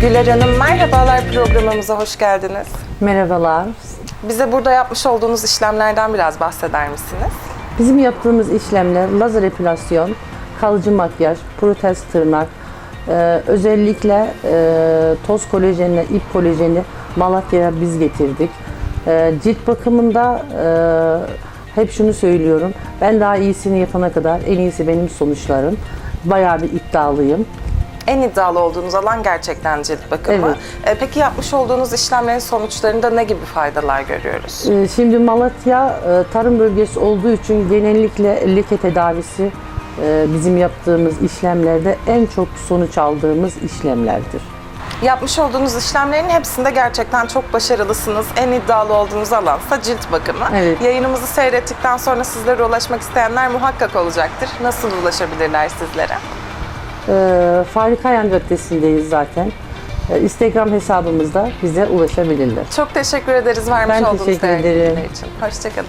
Güler Hanım merhabalar programımıza hoş geldiniz. Merhabalar. Bize burada yapmış olduğunuz işlemlerden biraz bahseder misiniz? Bizim yaptığımız işlemler lazer epilasyon, kalıcı makyaj, protez tırnak, e, özellikle e, toz kolajenle ip kolajeni Malatya'ya biz getirdik. E, cilt bakımında e, hep şunu söylüyorum. Ben daha iyisini yapana kadar en iyisi benim sonuçlarım. Bayağı bir iddialıyım. En iddialı olduğunuz alan gerçekten cilt bakımı. Evet. E, Peki yapmış olduğunuz işlemlerin sonuçlarında ne gibi faydalar görüyoruz? E, Şimdi Malatya e, tarım bölgesi olduğu için genellikle leke tedavisi e, bizim yaptığımız işlemlerde en çok sonuç aldığımız işlemlerdir. Yapmış olduğunuz işlemlerin hepsinde gerçekten çok başarılısınız. En iddialı olduğunuz alansa cilt bakımı. Evet. Yayınımızı seyrettikten sonra sizlere ulaşmak isteyenler muhakkak olacaktır. Nasıl ulaşabilirler sizlere? E, Fahri Kayan Caddesi'ndeyiz zaten. E, Instagram hesabımızda bize ulaşabilirler. Çok teşekkür ederiz vermiş Ben olduğunuz teşekkür değerli ederim. bilgiler için. Hoşçakalın.